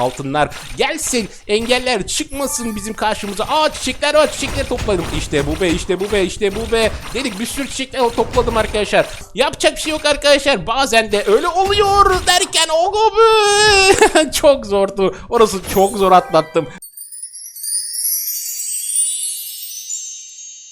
altınlar gelsin. Engeller çıkmasın bizim karşımıza. Aa çiçekler var çiçekleri topladım. İşte bu be işte bu be işte bu be. Dedik bir sürü çiçekler topladım arkadaşlar. Yapacak bir şey yok arkadaşlar. Bazen de öyle oluyor derken o be. çok zordu. Orası çok zor atlattım.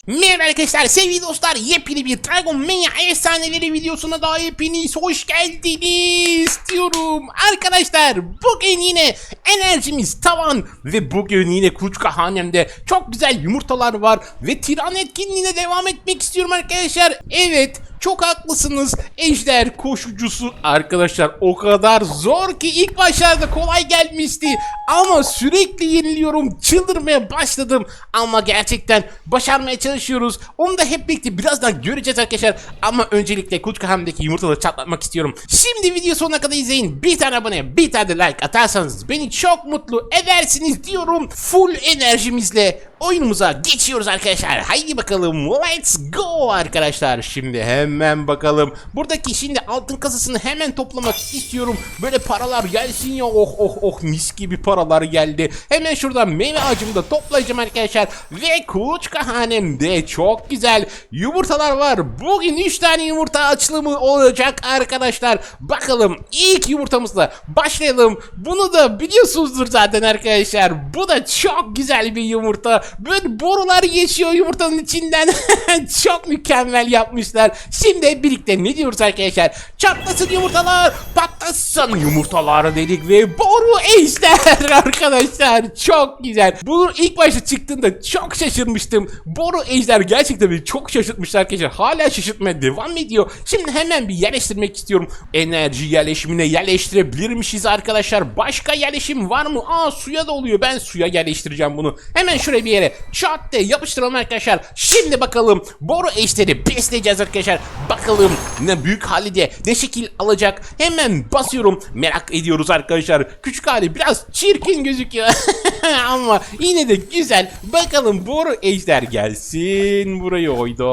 Merhaba arkadaşlar sevgili dostlar yepyeni bir Dragon Mania efsaneleri videosuna daha hepiniz hoş geldiniz diyorum. Arkadaşlar bugün yine enerjimiz tavan ve bugün yine Kuluçka Hanem'de çok güzel yumurtalar var ve tiran etkinliğine devam etmek istiyorum arkadaşlar. Evet çok haklısınız. Ejder koşucusu arkadaşlar o kadar zor ki ilk başlarda kolay gelmişti. Ama sürekli yeniliyorum. Çıldırmaya başladım. Ama gerçekten başarmaya çalışıyoruz. Onu da hep birlikte birazdan göreceğiz arkadaşlar. Ama öncelikle Kuluçka Ham'daki yumurtaları çatlatmak istiyorum. Şimdi video sonuna kadar izleyin. Bir tane abone, bir tane de like atarsanız beni çok mutlu edersiniz diyorum. Full enerjimizle oyunumuza geçiyoruz arkadaşlar. Haydi bakalım let's go arkadaşlar. Şimdi hemen bakalım. Buradaki şimdi altın kasasını hemen toplamak istiyorum. Böyle paralar gelsin ya oh oh oh mis gibi paralar geldi. Hemen şuradan meyve ağacımı da toplayacağım arkadaşlar. Ve kuluçka hanemde çok güzel yumurtalar var. Bugün 3 tane yumurta açılımı olacak arkadaşlar. Bakalım ilk yumurtamızla başlayalım. Bunu da biliyorsunuzdur zaten arkadaşlar. Bu da çok güzel bir yumurta. Böyle borular geçiyor yumurtanın içinden. çok mükemmel yapmışlar. Şimdi birlikte ne diyoruz arkadaşlar? Çatlasın yumurtalar, patlasın yumurtalar dedik ve boru ejder arkadaşlar. Çok güzel. Bu ilk başta çıktığında çok şaşırmıştım. Boru ejder gerçekten beni çok şaşırtmışlar arkadaşlar. Hala şaşırtmaya devam ediyor. Şimdi hemen bir yerleştirmek istiyorum. Enerji yerleşimine yerleştirebilirmişiz arkadaşlar. Başka yerleşim var mı? Aa suya da oluyor. Ben suya yerleştireceğim bunu. Hemen şuraya bir yere çat diye yapıştıralım arkadaşlar. Şimdi bakalım boru ejderi besleyeceğiz arkadaşlar. Bakalım ne büyük hali de ne şekil alacak. Hemen basıyorum. Merak ediyoruz arkadaşlar. Küçük hali biraz çirkin gözüküyor. Ama yine de güzel. Bakalım boru ejder gelsin. Burayı oydu.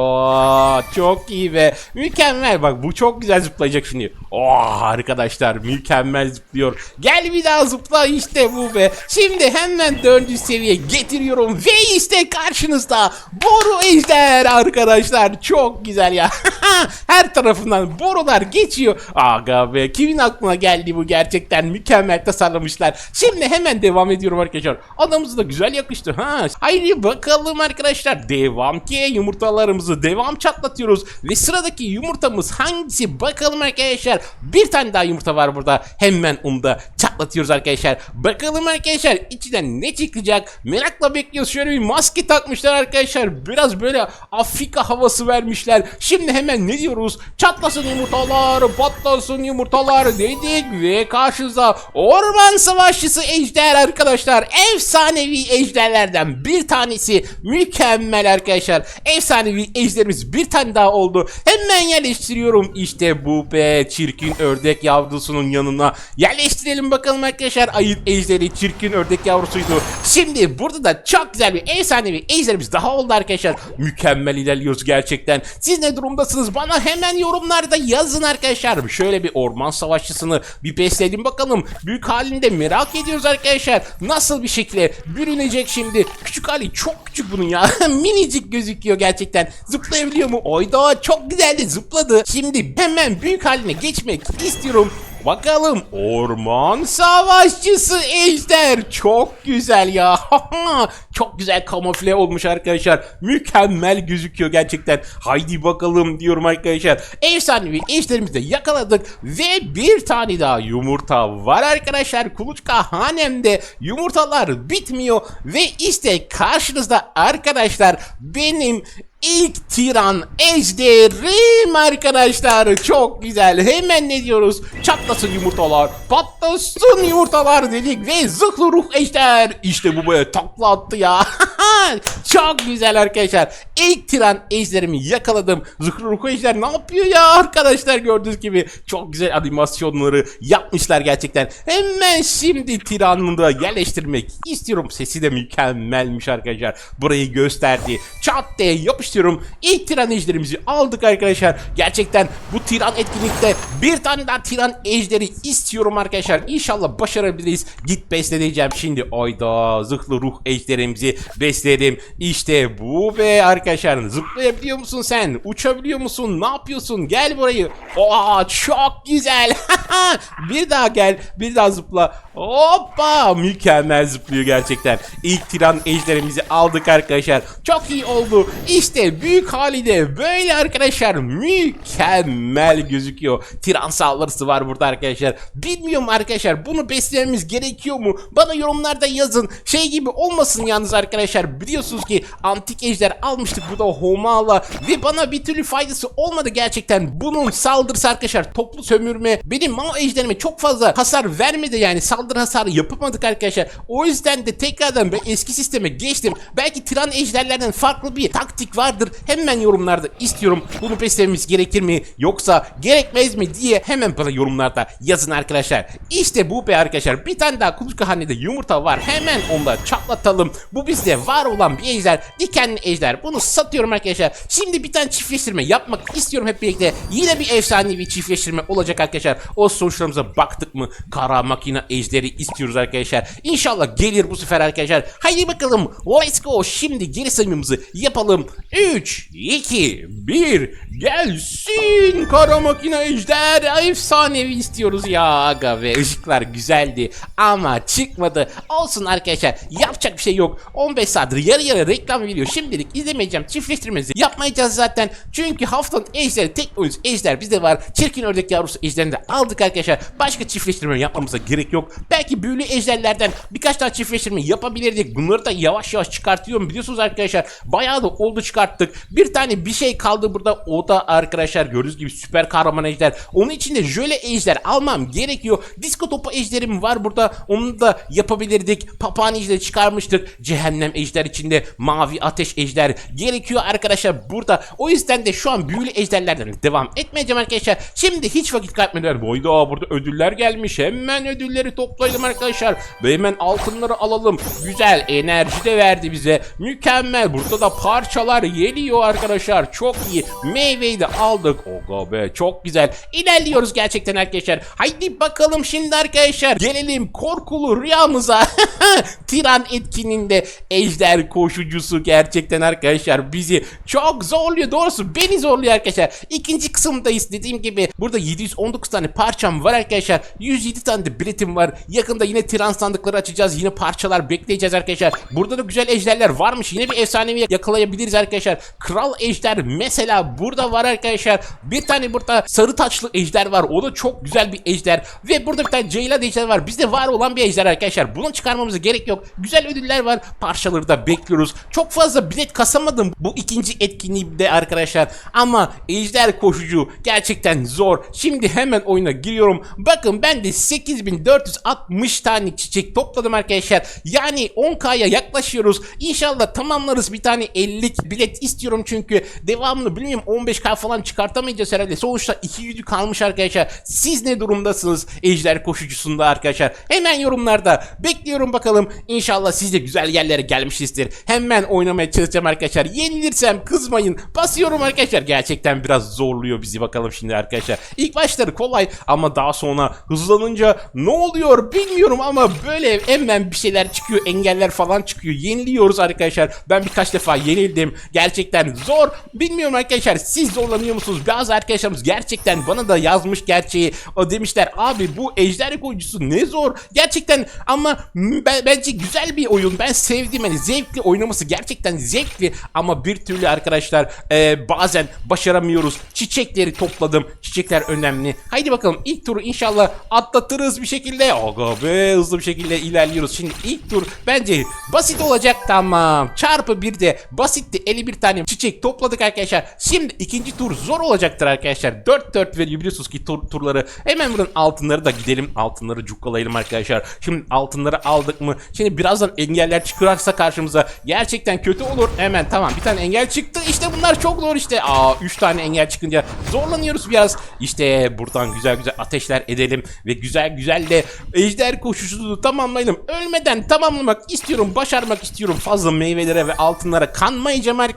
Çok iyi ve mükemmel. Bak bu çok güzel zıplayacak şimdi. Oh arkadaşlar mükemmel zıplıyor. Gel bir daha zıpla işte bu be. Şimdi hemen dördüncü seviye getiriyorum ve işte karşınızda boru ejder arkadaşlar. Çok güzel ya. Her tarafından borular geçiyor. Aga be kimin aklına geldi bu gerçekten mükemmel tasarlamışlar. Şimdi hemen devam ediyorum arkadaşlar. Adamımız da güzel yakıştı. Ha. Haydi bakalım arkadaşlar. Devam ki yumurtalarımızı devam çatlatıyoruz. Ve sıradaki yumurtamız hangisi bakalım arkadaşlar. Bir tane daha yumurta var burada. Hemen onu da çatlatıyoruz arkadaşlar. Bakalım arkadaşlar içinden ne çıkacak. Merakla bekliyoruz. Şöyle bir maske takmışlar arkadaşlar. Biraz böyle Afrika havası vermişler. Şimdi hemen ne diyoruz? Çatlasın yumurtalar, patlasın yumurtalar dedik ve karşınızda orman savaşçısı ejder arkadaşlar. Efsanevi ejderlerden bir tanesi mükemmel arkadaşlar. Efsanevi ejderimiz bir tane daha oldu. Hemen yerleştiriyorum. İşte bu be çirkin ördek yavrusunun yanına. Yerleştirelim bakalım arkadaşlar. Ayıp ejderi çirkin ördek yavrusuydu. Şimdi burada da çok güzel bir efsanevi ejderimiz daha oldu arkadaşlar. Mükemmel ilerliyoruz gerçekten. Siz ne durumdasınız? Bana hemen yorumlarda yazın arkadaşlar. Şöyle bir orman savaşçısını bir besledim bakalım. Büyük halinde merak ediyoruz arkadaşlar. Nasıl bir şekilde bürünecek şimdi. Küçük hali çok küçük bunun ya. Minicik gözüküyor gerçekten. Zıplayabiliyor mu? Oyda çok güzeldi zıpladı. Şimdi hemen büyük haline geçmek istiyorum. Bakalım orman savaşçısı ejder. Çok güzel ya. Çok güzel kamufle olmuş arkadaşlar. Mükemmel gözüküyor gerçekten. Haydi bakalım diyorum arkadaşlar. Efsanevi ejderimizi de yakaladık ve bir tane daha yumurta var arkadaşlar. Kuluçka hanemde yumurtalar bitmiyor ve işte karşınızda arkadaşlar benim İlk tiran ejderim arkadaşlar. Çok güzel. Hemen ne diyoruz? Çatlasın yumurtalar. Patlasın yumurtalar dedik ve zıhlı ruh ejder. İşte bu böyle takla attı ya. Çok güzel arkadaşlar. İlk tiran ejderimi yakaladım. Zıkrı ejder ne yapıyor ya arkadaşlar gördüğünüz gibi. Çok güzel animasyonları yapmışlar gerçekten. Hemen şimdi tiranını da yerleştirmek istiyorum. Sesi de mükemmelmiş arkadaşlar. Burayı gösterdi. Çat diye yapıştırıyorum. İlk tiran ejderimizi aldık arkadaşlar. Gerçekten bu tiran etkinlikte bir tane daha tiran ejderi istiyorum arkadaşlar. İnşallah başarabiliriz. Git besle diyeceğim şimdi. Ayda zıhlı ruh ejderimizi besledim. İşte bu be arkadaşlar. Zıplayabiliyor musun sen? Uçabiliyor musun? Ne yapıyorsun? Gel burayı. Aa çok güzel. bir daha gel. Bir daha zıpla. Hoppa mükemmel zıplıyor gerçekten. İlk tiran ejderimizi aldık arkadaşlar. Çok iyi oldu. İşte büyük hali de böyle arkadaşlar. Mükemmel gözüküyor. Tiran saldırısı var burada arkadaşlar. Bilmiyorum arkadaşlar bunu beslememiz gerekiyor mu? Bana yorumlarda yazın. Şey gibi olmasın yalnız arkadaşlar. Biliyorsunuz ki antik ejder almıştık bu da Homala ve bana bir türlü faydası olmadı gerçekten. Bunun saldırısı arkadaşlar toplu sömürme benim Mao ejderime çok fazla hasar vermedi yani saldırı hasarı yapamadık arkadaşlar. O yüzden de tekrardan ben eski sisteme geçtim. Belki tiran ejderlerden farklı bir taktik vardır. Hemen yorumlarda istiyorum. Bunu beslememiz gerekir mi yoksa gerekmez mi diye hemen bana yorumlarda yazın arkadaşlar. İşte bu be arkadaşlar. Bir tane daha kuluçka hanede yumurta var. Hemen onu da çatlatalım. Bu bizde var olan bir ejder. Dikenli ejder. Bunu satıyorum arkadaşlar. Şimdi bir tane çiftleştirme yapmak istiyorum hep birlikte. Yine bir efsanevi çiftleştirme olacak arkadaşlar. O sonuçlarımıza baktık mı? Kara makina ejderi istiyoruz arkadaşlar. İnşallah gelir bu sefer arkadaşlar. Haydi bakalım. Let's go. Şimdi geri sayımımızı yapalım. 3, 2, 1. Gelsin kara makina ejder. Efsanevi istiyoruz ya aga ve ışıklar güzeldi ama çıkmadı. Olsun arkadaşlar yapacak bir şey yok. 15 saattir yarı yarı reklam veriyor. Şimdilik izlemeyeceğim. Çiftleştirmemizi yapmayacağız zaten. Çünkü haftanın ejderi tek oyuncu ejder bizde var. Çirkin ördek yavrusu ejderini de aldık arkadaşlar. Başka çiftleştirme yapmamıza gerek yok. Belki büyülü ejderlerden birkaç tane çiftleştirme yapabilirdik. Bunları da yavaş yavaş çıkartıyorum biliyorsunuz arkadaşlar. Bayağı da oldu çıkarttık. Bir tane bir şey kaldı burada. O da arkadaşlar gördüğünüz gibi süper kahraman ejder. Onun için de jöle ejder almam gerekiyor. Disko topu ejderim var burada. Onu da yapabilirdik. Papağan ejderi çıkarmıştık. Cehennem ejder içinde mavi ateş ejder gerekiyor arkadaşlar burada. O yüzden de şu an büyülü ejderlerden devam etmeyeceğim arkadaşlar. Şimdi hiç vakit kaybetmeden boyda burada ödüller gelmiş. Hemen ödülleri toplayalım arkadaşlar. Ve hemen altınları alalım. Güzel enerji de verdi bize. Mükemmel. Burada da parçalar geliyor arkadaşlar. Çok iyi. Meyveyi de aldık. Oga be çok güzel. İlerliyoruz gerçekten arkadaşlar. Haydi bakalım şimdi arkadaşlar. Gelelim korkulu rüyamıza. Tiran etkinliğinde ejder koşucusu gerçekten arkadaşlar bizi çok zorluyor. Doğrusu beni zorluyor arkadaşlar. İkinci kısımdayız dediğim gibi. Burada 719 tane parçam var arkadaşlar. 107 tane de biletim var. Yakında yine tiran sandıkları açacağız. Yine parçalar bekleyeceğiz arkadaşlar. Burada da güzel ejderler varmış. Yine bir efsanevi yakalayabiliriz arkadaşlar. Kral ejder mesela burada var arkadaşlar. Bir tane burada sarı taçlı ejder var. O da çok güzel bir ejder. Ve burada bir tane ceylan ejder var. Bizde var olan bir ejder arkadaşlar. Bunu çıkarmamıza gerek yok. Güzel ödüller var. Parçaları da bekliyoruz. Çok fazla bilet kasamadım bu ikinci etkinliğimde arkadaşlar. Ama ejder koşucu gerçekten zor. Şimdi hemen oyuna giriyorum. Bakın ben de 8460 tane çiçek topladım arkadaşlar. Yani 10k'ya yaklaşıyoruz. İnşallah tamamlarız bir tane 50'lik bilet istiyorum çünkü devamını bilmiyorum 15k falan çıkartamayacağız herhalde. Sonuçta 200'ü kalmış arkadaşlar. Siz ne durumdasınız ejder koşucusunda arkadaşlar? Hemen yorumlarda bekliyorum bakalım. İnşallah siz de güzel yerlere gelmişizdir. Hemen oynamaya çalışacağım arkadaşlar. Yenilirsem kızmayın. Basıyorum arkadaşlar. Gerçekten biraz zorluyor bizi bakalım şimdi arkadaşlar. İlk başları kolay ama daha sonra hızlanınca ne oluyor bilmiyorum ama böyle hemen bir şeyler çıkıyor. Engeller falan çıkıyor. Yeniliyoruz arkadaşlar. Ben birkaç defa yenildim. Gerçekten zor. Bilmiyorum arkadaşlar siz zorlanıyor musunuz? Bazı arkadaşlarımız gerçekten bana da yazmış gerçeği. O demişler abi bu ejder koyucusu ne zor. Gerçekten ama ben, bence güzel bir oyun. Ben sevdim hani zevkli oynaması gerçekten zevkli ama bir türlü arkadaşlar e, bazen başaramıyoruz. Çiçekleri topladım. Çiçekler önemli. Haydi bakalım ilk turu inşallah atlatırız bir şekilde. Aga be hızlı bir şekilde ilerliyoruz. Şimdi ilk tur bence basit olacak tamam. Çarpı bir de basitti 51 tane çiçek topladık arkadaşlar. Şimdi ikinci tur zor olacaktır arkadaşlar. 4-4 veriyor biliyorsunuz ki tur, turları. Hemen buradan altınları da gidelim. Altınları cukkalayalım arkadaşlar. Şimdi altınları aldık mı? Şimdi birazdan engeller çıkarsa karşımıza gerçekten kötü olur. Hemen tamam bir tane engel çıktı. İşte bunlar çok zor işte. Aa 3 tane engel çıkınca zorlanıyoruz biraz. İşte buradan güzel güzel ateşler edelim ve güzel güzel de ejder koşusunu tamamlayalım. Ölmeden tamamlamak istiyorum, başarmak istiyorum. Fazla meyvelere ve altınlara kanmayacağım arkadaşlar.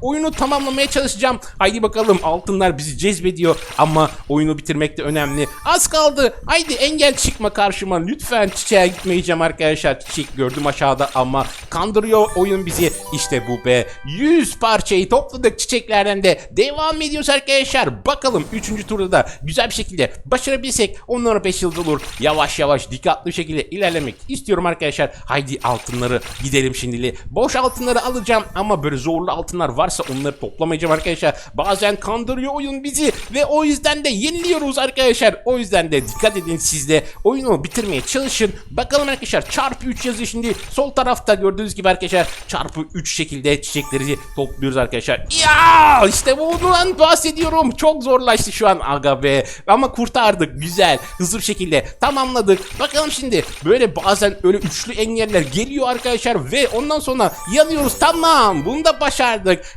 Oyunu tamamlamaya çalışacağım. Haydi bakalım altınlar bizi cezbediyor ama oyunu bitirmek de önemli. Az kaldı. Haydi engel çıkma karşıma. Lütfen çiçeğe gitmeyeceğim arkadaşlar. Çiçek gördüm aşağıda ama kandırıyor oyun bizi. İşte bu be. 100 parçayı topladık çiçeklerden de. Devam ediyoruz arkadaşlar. Bakalım 3. turda da güzel bir şekilde başarabilsek onlara 5 yıldız olur. Yavaş yavaş dikkatli bir şekilde ilerlemek istiyorum arkadaşlar. Haydi altınları gidelim şimdili. Boş altınları alacağım ama böyle zorlu altınlar varsa onları toplamayacağım arkadaşlar. Bazen kandırıyor oyun bizi ve o yüzden de yeniliyoruz arkadaşlar. O yüzden de dikkat edin siz de oyunu bitirmeye çalışın. Bakalım arkadaşlar çarpı 3 yazıyor şimdi. Sol tarafta gördüğünüz gibi arkadaşlar çarpı 3 şekilde çiçekleri topluyoruz arkadaşlar. Ya işte bundan bahsediyorum. Çok zorlaştı şu an aga be. Ama kurtardık güzel. Hızlı bir şekilde tamamladık. Bakalım şimdi böyle bazen öyle üçlü engeller geliyor arkadaşlar ve ondan sonra yanıyoruz. Tamam bunu da başardık.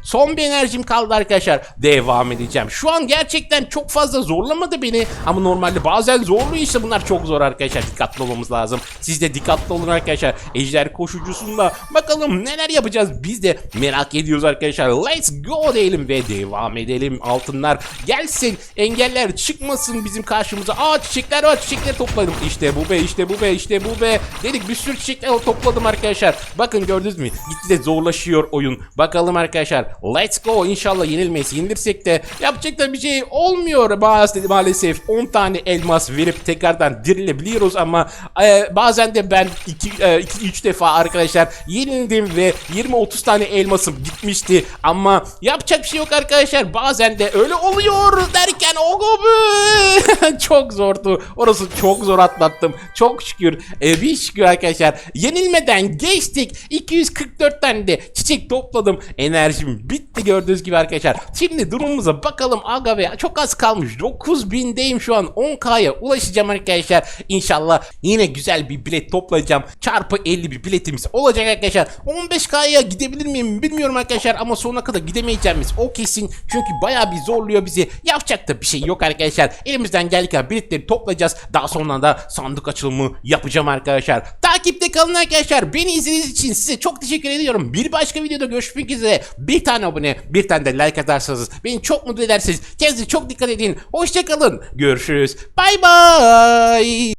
Son bir enerjim kaldı arkadaşlar. Devam edeceğim. Şu an gerçekten çok fazla zorlamadı beni. Ama normalde bazen zorluyor işte bunlar çok zor arkadaşlar. Dikkatli olmamız lazım. Siz de dikkatli olun arkadaşlar. Ejder koşucusunda bakalım neler yapacağız. Biz de merak ediyoruz arkadaşlar. Let's go diyelim ve devam edelim. Altınlar gelsin. Engeller çıkmasın bizim karşımıza. Aa çiçekler var. Çiçekleri topladım. İşte bu be işte bu be işte bu be. Dedik bir sürü çiçekler topladım arkadaşlar. Bakın gördünüz mü? Gitgide zorlaşıyor oyun. Bakalım arkadaşlar. Let's go. İnşallah yenilmeyiz. Yenilirsek de yapacak da bir şey olmuyor maalesef. maalesef. 10 tane elmas verip tekrardan dirilebiliyoruz ama e, bazen de ben 2-3 defa arkadaşlar yenildim ve 20-30 tane elmasım gitmişti ama yapacak bir şey yok arkadaşlar. Bazen de öyle oluyor derken o çok zordu. Orası çok zor atlattım. Çok şükür. E, bir şükür arkadaşlar. Yenilmeden geçtik. 244 tane de çiçek topladım. Enerjim bitti gördüğünüz gibi arkadaşlar. Şimdi durumumuza bakalım aga be. Çok az kalmış. 9000'deyim şu an. 10k'ya ulaşacağım arkadaşlar. İnşallah yine güzel bir bilet toplayacağım. Çarpı 50 bir biletimiz olacak arkadaşlar. 15k'ya gidebilir miyim bilmiyorum arkadaşlar ama sonuna kadar gidemeyeceğimiz o kesin. Çünkü bayağı bir zorluyor bizi. Yapacak da bir şey yok arkadaşlar. Elimizden gelirken biletleri toplayacağız. Daha sonra da sandık açılımı yapacağım arkadaşlar. Takipte kalın arkadaşlar. Beni izlediğiniz için size çok teşekkür ediyorum. Bir başka videoda görüşmek üzere. Bir tane abone, bir tane de like atarsanız beni çok mutlu edersiniz. Kendinize çok dikkat edin. Hoşçakalın. Görüşürüz. Bay bay.